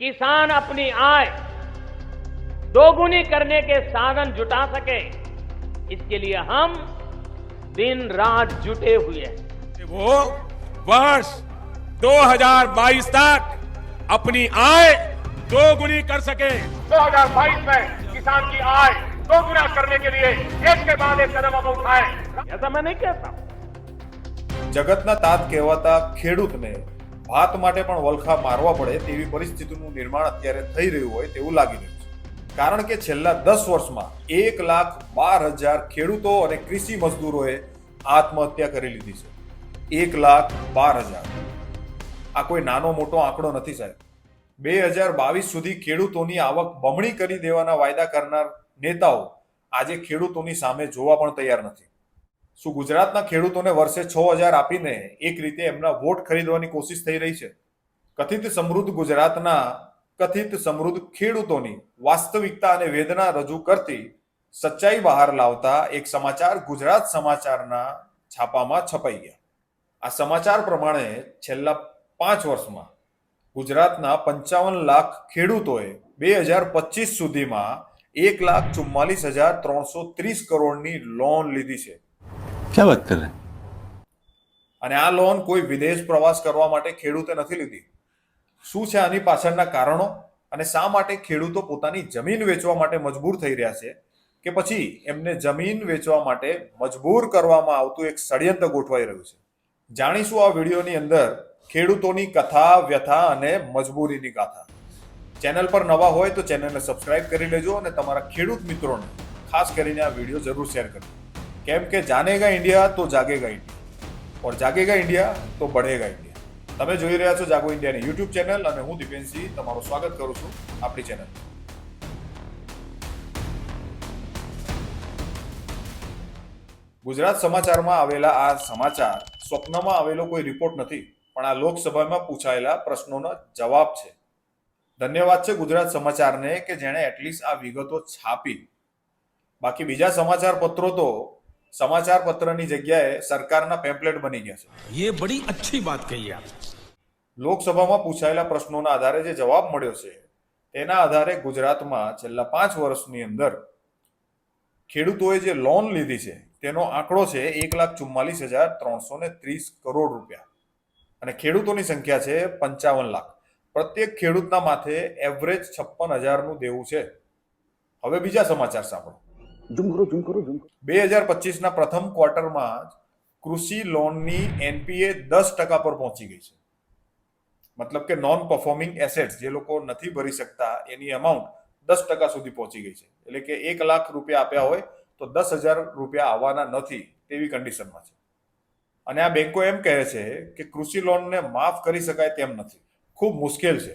किसान अपनी आय दोगुनी करने के साधन जुटा सके इसके लिए हम दिन रात जुटे हुए हैं वो वर्ष 2022 तक अपनी आय दोगुनी कर सके 2022 में किसान की आय दोगुना करने के लिए एक के बाद एक कदम हम उठाए ऐसा मैं नहीं कहता જગતના તાત કહેવાતા ખેડૂતને ભાત માટે પણ વલખા મારવા પડે તેવી પરિસ્થિતિનું નિર્માણ અત્યારે થઈ રહ્યું હોય તેવું લાગી રહ્યું છે. કારણ કે છેલ્લા દસ વર્ષમાં એક લાખ બાર હજાર ખેડૂતો અને કૃષિ મજદૂરોએ આત્મહત્યા કરી લીધી છે. એક લાખ બાર હજાર. આ કોઈ નાનો મોટો આંકડો નથી સાહેબ. બે હજાર બાવીસ સુધી ખેડૂતોની આવક બમણી કરી દેવાના વાયદા કરનાર નેતાઓ આજે ખેડૂતોની સામે જોવા પણ તૈયાર નથી. શું ગુજરાતના ખેડૂતોને વર્ષે છ હજાર આપીને એક રીતે એમના વોટ ખરીદવાની કોશિશ થઈ રહી છે? કથિત સમૃદ્ધ ગુજરાતના કથિત સમૃદ્ધ ખેડૂતોની વાસ્તવિકતા અને વેદના રજૂ કરતી સચ્ચાઈ બહાર લાવતા એક સમાચાર ગુજરાત સમાચારના છાપામાં છપાઈ ગયા. આ સમાચાર પ્રમાણે છેલ્લા પાંચ વર્ષમાં ગુજરાતના પંચાવન લાખ ખેડૂતોએ બે હજાર પચીસ સુધીમાં એક લાખ ચુમ્માલીસ હજાર ત્રણસો ત્રીસ કરોડની લોન લીધી છે. ક્યાં વાત કરે? અને આ લોન કોઈ વિદેશ પ્રવાસ કરવા માટે ખેડૂતે નથી લીધી. શું છે આની પાછળના કારણો? અને શા માટે ખેડૂતો પોતાની જમીન વેચવા માટે મજબૂર થઈ રહ્યા છે? કે પછી એમને જમીન વેચવા માટે મજબૂર કરવામાં આવતું એક ષડયંત્ર ગોઠવાઈ રહ્યું છે? જાણીશું આ વિડીયોની અંદર ખેડૂતોની કથા, વ્યથા અને મજબૂરીની ગાથા. ચેનલ પર નવા હોય તો ચેનલને સબસ્ક્રાઇબ કરી લેજો અને તમારા ખેડૂત મિત્રોને ખાસ કરીને આ વીડિયો જરૂર શેર કરજો. કેમ કે જાનેગા ઇન્ડિયા તો જાગેગા ઇન્ડિયા. ઓર જાગેગા ઇન્ડિયા તો બઢેગા ઇન્ડિયા. તમે જોઈ રહ્યા છો જાગો ઇન્ડિયાની યુટ્યુબ ચેનલ અને હું દિપેનસિંહ તમારું સ્વાગત કરું છું આપણી ચેનલ. ગુજરાત સમાચારમાં આવેલા આ સમાચાર સ્વપ્નમાં આવેલો કોઈ રિપોર્ટ નથી, પણ આ લોકસભામાં પૂછાયેલા પ્રશ્નોનો જવાબ છે. ધન્યવાદ છે ગુજરાત સમાચારને કે જેણે એટલીસ્ટ આ વિગતો છાપી. બાકી બીજા સમાચાર પત્રો તો સમાચાર પત્રની જગ્યાએ સરકારના પેમ્પલેટ બની ગયા છે. એ બડી અચ્છી વાત કહી આપ. લોકસભામાં પૂછાયેલા પ્રશ્નોના આધારે જે જવાબ મળ્યો છે તેના આધારે ગુજરાતમાં છેલ્લા પાંચ વર્ષની અંદર ખેડૂતોએ જે લોન લીધી છે તેનો આંકડો છે એક લાખ ચુમ્માલીસ હજાર ત્રણસો ને ત્રીસ કરોડ રૂપિયા. અને ખેડૂતોની સંખ્યા છે પંચાવન લાખ. પ્રત્યેક ખેડૂતના માથે એવરેજ છપ્પન હજારનું દેવું છે. હવે બીજા સમાચાર સાંભળો. ઝૂમ કરો ઝૂમ કરો, ઝૂમ બે હજાર પચીસના પ્રથમ ક્વાર્ટરમાં કૃષિ લોનની એનપીએ દસ ટકા પર પહોંચી ગઈ છે. મતલબ કે નોન પરફોર્મિંગ એસેટ્સ જે લોકો નથી ભરી શકતા, એની અમાઉન્ટ દસ ટકા સુધી પહોંચી ગઈ છે. એટલે કે એક લાખ રૂપિયા આપ્યા હોય તો દસ હજાર રૂપિયા આવવાના નથી તેવી કન્ડિશનમાં છે. અને આ બેંકો એમ કહે છે કે કૃષિ લોનને માફ કરી શકાય તેમ નથી. ખૂબ મુશ્કેલ છે.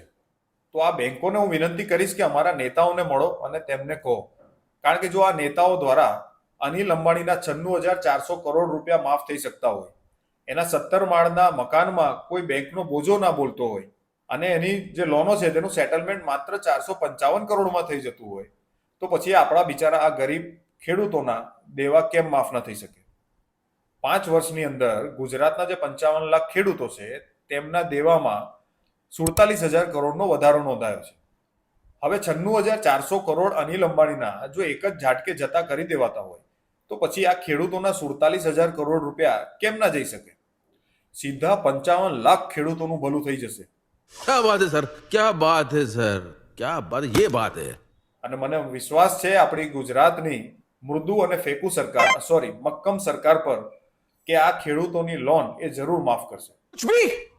તો આ બેંકોને હું વિનંતી કરીશ કે અમારા નેતાઓને મળો અને તેમને કહો કારણ કે જો આ નેતાઓ દ્વારા અનિલ અંબાણીના છન્નું હજાર ચારસો કરોડ રૂપિયા માફ થઈ શકતા હોય, એના સત્તર માળના મકાનમાં કોઈ બેંકનો બોજો ના બોલતો હોય, અને એની જે લોનો છે તેનું સેટલમેન્ટ માત્ર ચારસો પંચાવન કરોડમાં થઈ જતું હોય, તો પછી આપણા બિચારા આ ગરીબ ખેડૂતોના દેવા કેમ માફ ન થઈ શકે? પાંચ વર્ષની અંદર ગુજરાતના જે પંચાવન લાખ ખેડૂતો છે, તેમના દેવામાં સુડતાલીસ હજાર કરોડનો વધારો નોંધાયો છે. હવે છન્નું હજાર ચારસો કરોડ અનિલ અંબાણીના જો એક જ ઝાટકે જતા કરી દેવાતા હોય તો પછી આ ખેડૂતોના સુડતાલીસ હજાર કરોડ રૂપિયા કેમ ના જઈ શકે? સીધા પંચાવન લાખ ખેડૂતોનું ભલું થઈ જશે. ક્યા વાત હે સર? ક્યાં વાત હે સર? ક્યાં વાત યે વાત હે. અને મને વિશ્વાસ છે આપણી ગુજરાતની મૃદુ અને ફેકુ સરકાર સોરી મક્કમ સરકાર પર કે આ ખેડૂતોની લોન એ જરૂર માફ કરશે. કુછ ભી?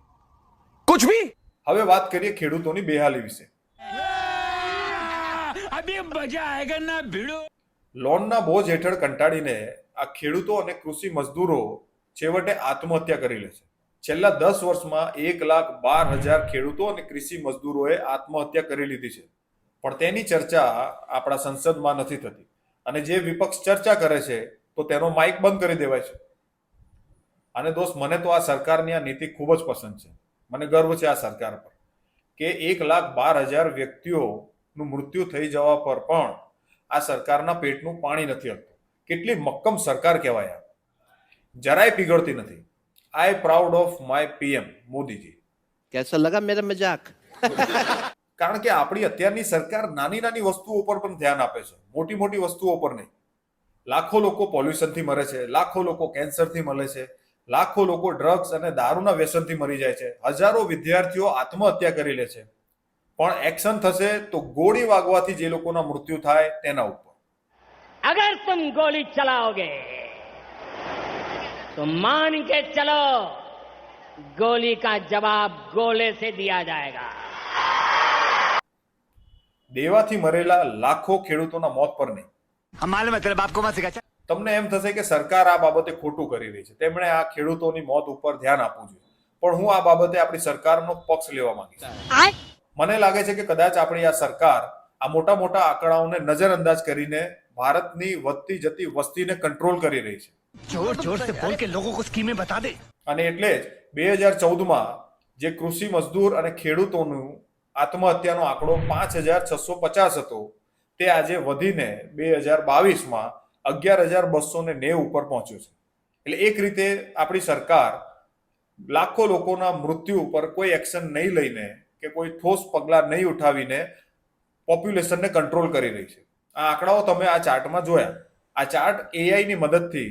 કુછ ભી? હવે વાત કરીએ ખેડૂતોની બેહાલી વિશે. લોનના બોજ હેઠળ કંટાળીને આ ખેડૂતો અને કૃષિ મજદૂરો છેવટે આત્મહત્યા કરી લે છે. છેલ્લા દસ વર્ષમાં એક લાખ બાર હજાર ખેડૂતો અને કૃષિ મજદૂરોએ આત્મહત્યા કરી લીધી છે. પણ તેની ચર્ચા આપણા સંસદમાં નથી થતી. અને જે વિપક્ષ ચર્ચા કરે છે, તો તેનો માઇક બંધ કરી દેવાય છે. અને દોસ્ત, મને તો આ સરકારની આ નીતિ ખૂબ જ પસંદ છે. મને ગર્વ છે આ સરકાર પર. કે એક લાખ બાર હજાર વ્યક્તિઓ નું મૃત્યુ થઈ જવા પર પણ આ સરકારના પેટનું પાણી નથી હલતું. કેટલી મક્કમ સરકાર કહેવાય જરાય પીગળતી નથી. I proud of my PM Modiji. કેસા લગા મેરા મજાક? કારણ કે આપણી અત્યારની સરકાર નાની નાની વસ્તુઓ પર પણ ધ્યાન આપે છે. મોટી મોટી વસ્તુઓ પર નહીં. લાખો લોકો પોલ્યુશનથી મરે છે લાખો લોકો કેન્સરથી મળે છે લાખો લોકો ડ્રગ્સ અને દારૂના વ્યસનથી મરી જાય છે. હજારો વિદ્યાર્થીઓ આત્મહત્યા કરી લે છે. પણ એક્શન થશે તો ગોળી વાગવાથી જે લોકોના મૃત્યુ થાય તેના ઉપર अगर तुम गोली चलाओगे तो मान के चलो गोली का जवाब गोले से दिया जाएगा દેવાથી મરેલા લાખો ખેડૂતોના મોત પર નહીં हम मालूम है तेरे बाप को मत सिखा તમને એમ થશે કે સરકાર આ બાબતે ખોટું કરી રહી છે તેમણે આ ખેડૂતોની મોત ઉપર ધ્યાન આપવું જોઈએ પણ હું આ બાબતે આપણી સરકારનો પક્ષ લેવા માંગીશ મને લાગે છે કે કદાચ આપણી આ સરકાર આ મોટા મોટા આંકડાઓને નજરઅંદાજ કરીને ભારતની વધતી જતી વસ્તીને કંટ્રોલ કરી રહી છે. અને એટલે જ બે હજાર ચૌદમાં જે કૃષિ મજદૂર અને ખેડૂતોનું આત્મહત્યાનો આંકડો પાંચ હજાર છસો પચાસ હતો તે આજે વધીને બે હજાર બાવીસમાં અગિયાર હજાર બસો ને નેવ ઉપર પહોંચ્યું છે. એટલે એક રીતે આપણી સરકાર લાખો લોકોના મૃત્યુ ઉપર કોઈ એક્શન નહીં લઈને કે કોઈ ઠોસ પગલાં નહીં ઉઠાવીને પોપ્યુલેશનને કંટ્રોલ કરી રહી છે. આ આંકડાઓ તમે આ ચાર્ટમાં જોયા. આ ચાર્ટ એઆઈની મદદથી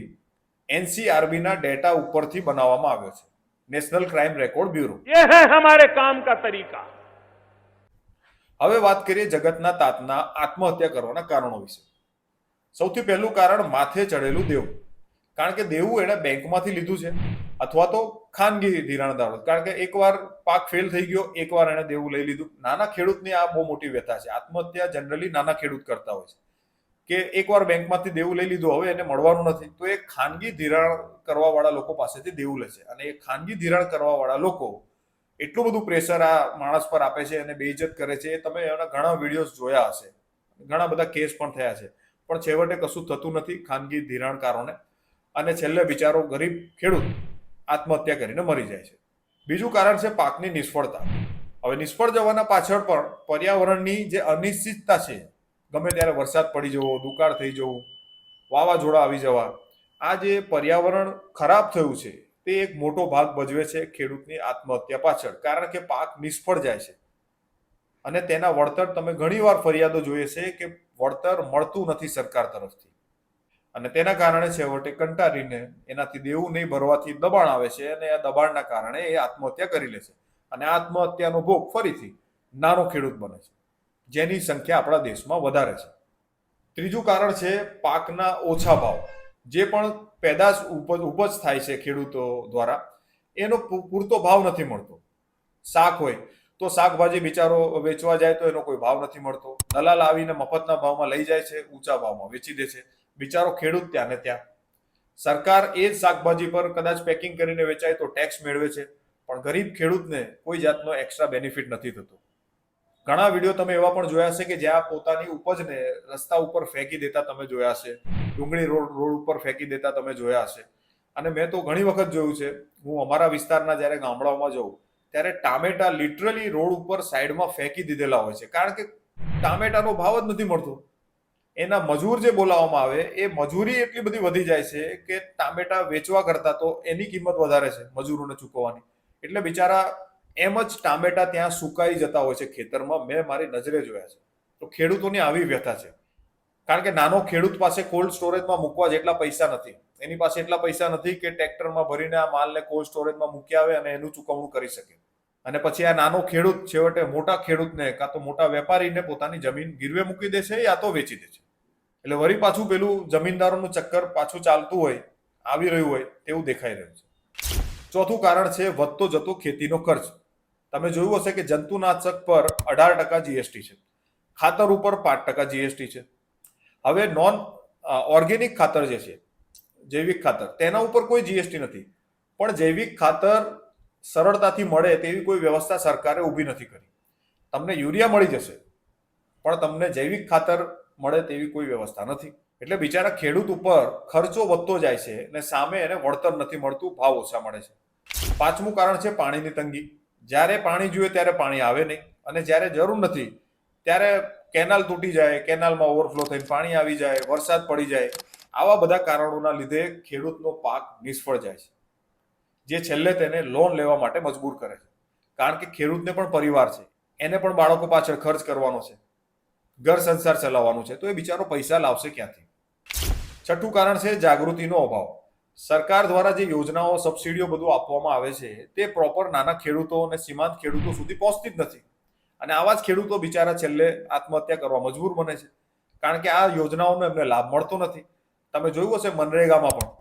એનસીઆરબીના ડેટા ઉપરથી બનાવવામાં આવ્યો છે. National crime record bureau. હમારે કામ કા તરીકા. હવે વાત કરીએ જગતના તાતના આત્મહત્યા કરવાના કારણો વિશે. સૌથી પહેલું કારણ માથે ચડેલું દેવું. કારણ કે દેવું એણે બેંકમાંથી લીધું છે. અથવા તો ખાનગી ધિરાણદારો કારણ કે એકવાર પાક ફેલ થઈ ગયો, એકવાર એણે દેવું લઈ લીધું. નાના ખેડૂતની આ બહુ મોટી વ્યથા છે. આત્મહત્યા જનરલી નાના ખેડૂત કરતા હોય છે. કે એકવાર બેંકમાંથી દેવું લઈ લીધું, હવે એને મળવાનું નથી. તો એ ખાનગી ધિરાણ કરવાવાળા લોકો પાસેથી દેવું લે છે અને એ ખાનગી ધિરાણ કરવાવાળા લોકો એટલું બધું પ્રેશર આ માણસ પર આપે છે અને બેઇજત કરે છે. એ તમે એના ઘણા વિડીયોઝ જોયા હશે. ઘણા બધા કેસ પણ થયા છે. પણ છેવટે કશું થતું નથી ખાનગી ધિરાણકારોને. અને છેલ્લે બિચારો ગરીબ ખેડૂત. આત્મહત્યા કરીને મરી જાય છે. બીજું કારણ છે પાકની નિષ્ફળતા. હવે નિષ્ફળ જવાના પાછળ પણ પર્યાવરણની જે અનિશ્ચિતતા છે, ગમે ત્યારે વરસાદ પડી જવો, દુકાળ થઈ જવું, વાવાઝોડા આવી જવા, આ જે પર્યાવરણ ખરાબ થયું છે, તે એક મોટો ભાગ ભજવે છે ખેડૂતની આત્મહત્યા પાછળ. કારણ કે પાક નિષ્ફળ જાય છે. અને તેના વળતર તમે ઘણીવાર ફરિયાદો જોઈએ છે કે વળતર મળતું નથી સરકાર તરફથી. અને તેના કારણે છેવટે કંટાળીને એનાથી દેવું નહીં, ભરવાથી દબાણ આવે છે અને આ દબાણના કારણે એ આત્મહત્યા કરી લે છે. અને આત્મહત્યાનો ભોગ ફરીથી નાનો ખેડૂત બને છે, જેની સંખ્યા આપણા દેશમાં વધારે છે. ત્રીજું કારણ છે પાકના ઓછા ભાવ, જે પણ પેદાશ ઉપજ ઉપજ થાય છે ખેડૂતો દ્વારા, એનો પૂરતો ભાવ નથી મળતો. શાક હોય તો શાકભાજી બિચારો વેચવા જાય તો એનો કોઈ ભાવ નથી મળતો. દલાલ આવીને મફતના ભાવમાં લઈ જાય છે, ઊંચા ભાવમાં વેચી દે છે. બિચારો ખેડૂત ત્યાં ને ત્યાં. સરકાર એ જ શાકભાજી પર કદાચ પેકિંગ કરીને વેચાય તો ટેક્સ મેળવે છે, પણ ગરીબ ખેડૂતને કોઈ જાતનો એક્સ્ટ્રા બેનિફિટ નથી થતો. ઘણા વીડિયો તમે એવા પણ જોયા છે કે જ્યાં પોતાની ઉપજને રસ્તા ઉપર ફેંકી દેતા તમે જોયા હશે. ડુંગળી રોડ રોડ ઉપર ફેંકી દેતા તમે જોયા હશે. અને મેં તો ઘણી વખત જોયું છે, હું અમારા વિસ્તારના જ્યારે ગામડાઓમાં જઉં, ત્યારે ટામેટા લિટરલી રોડ ઉપર સાઈડમાં ફેંકી દીધેલા હોય છે. કારણ કે ટામેટાનો ભાવ જ નથી મળતો. એના મજૂર જે બોલાવવામાં આવે, એ મજૂરી એટલી બધી વધી જાય છે કે ટામેટા વેચવા કરતા તો એની કિંમત વધારે છે મજૂરોને ચૂકવવાની. એટલે બિચારા એમ જ ટામેટા ત્યાં સુકાઈ જતા હોય છે ખેતરમાં. મેં મારી નજરે જોયા છે. તો ખેડૂતોની આવી વ્યથા છે. કારણ કે નાનો ખેડૂત પાસે કોલ્ડ સ્ટોરેજમાં મૂકવા જેટલા પૈસા નથી. એની પાસે એટલા પૈસા નથી કે ટ્રેક્ટરમાં ભરીને આ માલને કોલ્ડ સ્ટોરેજમાં મૂકી આવે અને એનું ચૂકવણું કરી શકે. અને પછી આ નાનો ખેડૂત છેવટે મોટા ખેડૂતને કાં તો મોટા વેપારીને પોતાની જમીન ગીરવે મૂકી દે છે યા તો વેચી દે છે એટલે વળી પાછું પેલું જમીનદારોનું ચક્કર પાછું ચાલતું હોય, આવી રહ્યું હોય, તેવું દેખાઈ રહ્યું છે. ચોથું કારણ છે, વધતો જતો ખેતીનો ખર્ચ. તમે જોયું હશે કે જંતુનાશક પર અઢાર ટકા જીએસટી છે. ખાતર ઉપર પાંચ ટકા જીએસટી છે. હવે નોન ઓર્ગેનિક ખાતર જે છે, જૈવિક ખાતર, તેના ઉપર કોઈ જીએસટી નથી. પણ જૈવિક ખાતર સરળતાથી મળે તેવી કોઈ વ્યવસ્થા સરકારે ઊભી નથી કરી. તમને યુરિયા મળી જશે, પણ તમને જૈવિક ખાતર મળે તેવી કોઈ વ્યવસ્થા નથી. એટલે બિચારા ખેડૂત ઉપર ખર્ચો વધતો જાય છે અને સામે એને વળતર નથી મળતું, ભાવ ઓછા મળે છે. પાંચમું કારણ છે પાણીની તંગી. જ્યારે પાણી જોઈએ ત્યારે પાણી આવે નહીં. અને જ્યારે જરૂર નથી, ત્યારે કેનાલ તૂટી જાય, કેનાલમાં ઓવરફ્લો થઈને પાણી આવી જાય, વરસાદ પડી જાય. આવા બધા કારણોના લીધે ખેડૂતનો પાક નિષ્ફળ જાય છે. જે છેલ્લે તેને લોન લેવા માટે મજબૂર કરે છે. કારણ કે ખેડૂતને પણ પરિવાર છે. એને પણ બાળકો પાછળ ખર્ચ કરવાનો છે. ઘર સંસાર ચલાવવાનું છે, તો એ બિચારો પૈસા લાવશે ક્યાંથી? છઠ્ઠું કારણ છે જાગૃતિનો અભાવ. સરકાર દ્વારા જે યોજનાઓ, સબસિડીઓ બધું આપવામાં આવે છે, તે પ્રોપર નાના ખેડૂતો અને સીમાંત ખેડૂતો સુધી પહોંચતી જ નથી. અને આવા જ ખેડૂતો બિચારા છેલ્લે આત્મહત્યા કરવા મજબૂર બને છે. કારણ કે આ યોજનાઓનો એમને લાભ મળતો નથી. તમે જોયું હશે મનરેગામાં પણ,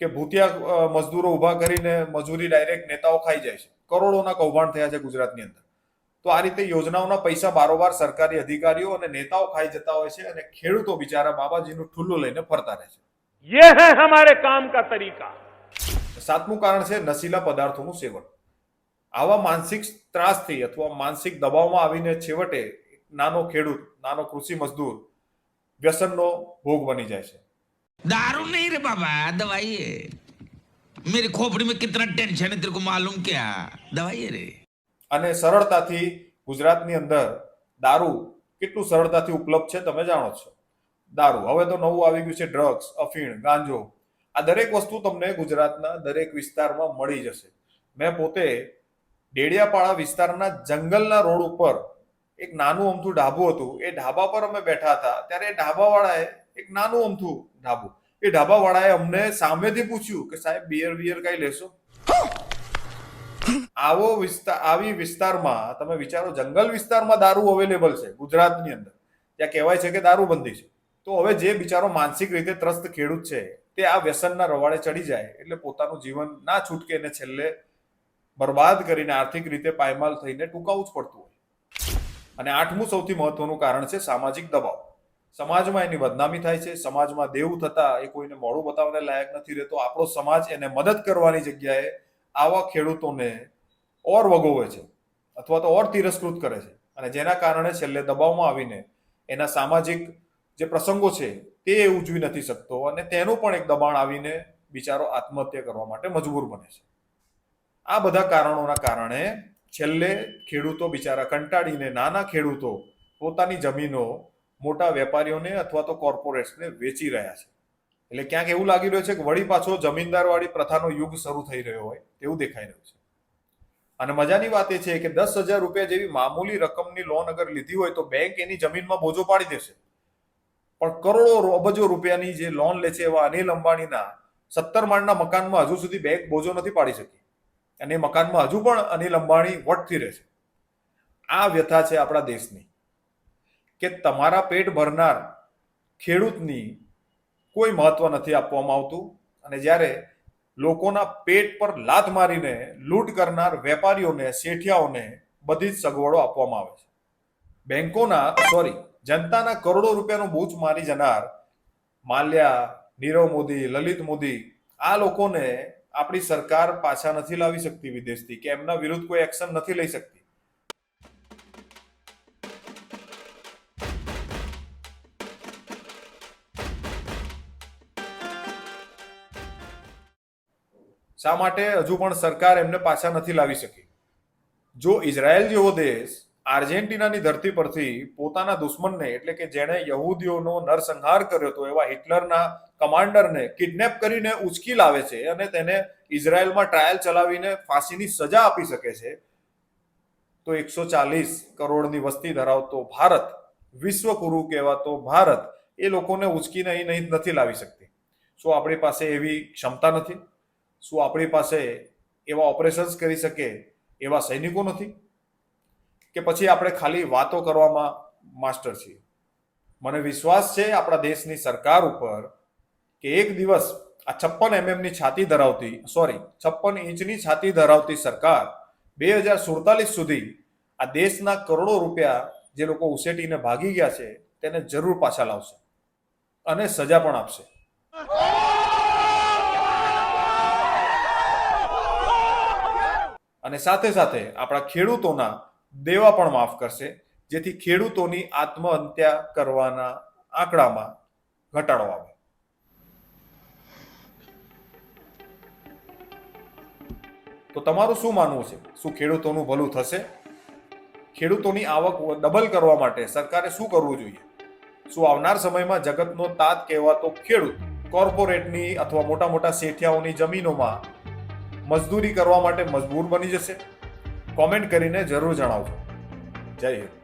કે ભૂતિયા મજદૂરો ઊભા કરીને મજૂરી ડાયરેક્ટ નેતાઓ ખાઈ જાય છે. કરોડોના કૌભાંડ થયા છે ગુજરાતની અંદર. તો આ રીતે યોજનાઓના પૈસા બારોબાર સરકારી અધિકારીઓ અને નેતાઓ ખાઈ જતા હોય છે અને ખેડૂતો બિચારા બાબાજીનું ઠુલ્લું લઈને ફરતા રહે છે. યે હે હમારે કામ કા તરીકા. સાતમું કારણ છે નશીલા પદાર્થોનું સેવન. આવા માનસિક ત્રાસથી અથવા માનસિક દબાવમાં આવીને છેવટે નાનો ખેડૂત નાનો કૃષિ મજદૂર વ્યસનનો ભોગ બની જાય છે. દારૂ નહીં રે બાબા દવાઈ મેરી ખોપડી મેં કિતના ટેન્શન હે તેરે કો માલૂમ ક્યા? દવાઈ રે. અને સરળતાથી ગુજરાતની અંદર દારૂ કેટલું સરળતાથી ઉપલબ્ધ છે તમે જાણો છો. દારૂ. હવે તો નવું આવી ગયું છે ડ્રગ્સ, અફીણ, ગાંજો. આ દરેક વસ્તુ તમને ગુજરાતના દરેક વિસ્તારમાં મળી જશે. મેં પોતે ડેડિયાપાડા વિસ્તારના જંગલના રોડ ઉપર એક નાનું અમથું ઢાબું હતું. એ ઢાબા પર અમે બેઠા હતા. ત્યારે એ ઢાબાવાળાએ એક નાનું અમથું ઢાબુ. એ ઢાબાવાળાએ અમને સામેથી પૂછ્યું કે સાહેબ બિયર બિયર કઈ લેશો? આવો વિસ્તાર આવી વિસ્તારમાં, તમે વિચારો, જંગલ વિસ્તારમાં દારૂ અવેલેબલ છે, ગુજરાતની અંદર. ત્યાં કહેવાય છે કે દારૂબંધી છે. તો હવે જે બિચારો માનસિક રીતે ત્રસ્ત ખેડૂત છે, તે આ વ્યસનના રવાડે ચડી જાય એટલે પોતાનું જીવન ના છૂટકે એને છેલ્લે બરબાદ કરીને આર્થિક રીતે પાયમાલ થઈને ટૂંકાવું જ પડતું હોય. અને આઠમું સૌથી મહત્વનું કારણ છે સામાજિક દબાવ. સમાજમાં એની બદનામી થાય છે, સમાજમાં દેવું થતા એ કોઈને મોડું બતાવવાને લાયક નથી રહેતો. આપણો સમાજ એને મદદ કરવાની જગ્યાએ આવા ખેડૂતોને ઓર વગોવે છે અથવા તો ઓર તિરસ્કૃત કરે છે. અને જેના કારણે છેલ્લે દબાવમાં આવીને એના સામાજિક જે પ્રસંગો છે તે ઉજવી નથી શકતો અને તેનું પણ એક દબાણ આવીને બિચારો આત્મહત્યા કરવા માટે મજબૂર બને છે. આ બધા કારણોના કારણે છેલ્લે ખેડૂતો બિચારા કંટાળીને નાના ખેડૂતો પોતાની જમીનો મોટા વેપારીઓને અથવા તો કોર્પોરેટ્સને વેચી રહ્યા છે. એટલે ક્યાંક એવું લાગી રહ્યું છે કે વળી પાછો જમીનદારવાળી પ્રથાનો યુગ શરૂ થઈ રહ્યો હોય તેવું દેખાઈ રહ્યું છે. અને મજાની વાત એ છે કે દસ હજાર રૂપિયા જેવી મામૂલી રકમની લોન અગર લીધી હોય તો બેંક એની જમીનમાં બોજો પાડી દેશે. પણ કરોડો અબજો રૂપિયાની જે લોન લે છે એવા અનિલ અંબાણીના સત્તર માળના મકાનમાં હજુ સુધી બેંક બોજો નથી પાડી શકી. અને એ મકાનમાં હજુ પણ અનિલ અંબાણી વટથી રહે છે. આ વ્યથા છે આપણા દેશની કે તમારા પેટ ભરનાર ખેડૂતની કોઈ મહત્વ નથી આપવામાં આવતું. અને જ્યારે લોકોના પેટ પર લાત મારીને લૂંટ કરનાર વેપારીઓને, શેઠિયાઓને બધી જ સગવડો આપવામાં આવે છે. બેંકોના સોરી જનતાના કરોડો રૂપિયાનું બૂચ મારી જનાર માલ્યા, નીરવ મોદી, લલિત મોદી, આ લોકોને આપણી સરકાર પાછા નથી લાવી શકતી વિદેશથી, કે એમના વિરુદ્ધ કોઈ એક્શન નથી લઈ શકતી. શા માટે હજુ પણ સરકાર એમને પાછા નથી લાવી શકી? જો ઇઝરાયલ જેવો દેશ આર્જેન્ટિનાની ધરતી પરથી પોતાના દુશ્મનને, એટલે કે જેણે યહૂદીઓનો નરસંહાર કર્યો હતો, એવા હિટલરના કમાન્ડરને કિડનેપ કરીને ઉચકી લાવે છે અને તેને ઇઝરાયલમાં ટ્રાયલ ચલાવીને ફાંસીની સજા આપી શકે છે, તો એકસો ચાલીસ કરોડની વસ્તી ધરાવતો ભારત વિશ્વગુરુ કહેવાતો ભારત, એ લોકોને ઉચકીને અહીં નહીં, નથી લાવી શકતી. શું આપણી પાસે એવી ક્ષમતા નથી? શું આપણી પાસે એવા ઓપરેશન્સ કરી શકે એવા સૈનિકો નથી? કે પછી આપણે ખાલી વાતો કરવામાં માસ્ટર છીએ? મને વિશ્વાસ છે આપણા દેશની સરકાર ઉપર કે એક દિવસ આ છપ્પન એમએમની છાતી ધરાવતી સોરી છપ્પન ઇંચની છાતી ધરાવતી સરકાર બે હજાર સુડતાલીસ સુધી આ દેશના કરોડો રૂપિયા જે લોકો ઉસેટીને ભાગી ગયા છે તેને જરૂર પાછા લાવશે અને સજા પણ આપશે. અને સાથે સાથે આપણા ખેડૂતોના દેવા પણ માફ કરશે, જેથી ખેડૂતોની આત્મહત્યા કરવાના આંકડામાં ઘટાડો આવે. તો તમારું શું માનવું છે? શું ખેડૂતોનું ભલું થશે? ખેડૂતોની આવક ડબલ કરવા માટે સરકારે શું કરવું જોઈએ? શું આવનાર સમયમાં જગતનો તાત કહેવાતો ખેડૂત કોર્પોરેટની અથવા મોટા મોટા શેઠિયાઓની જમીનોમાં મજદૂરી કરવા માટે મજબૂર બની જશે. કોમેન્ટ કરીને જરૂર જણાવજો. જય હિન્દ.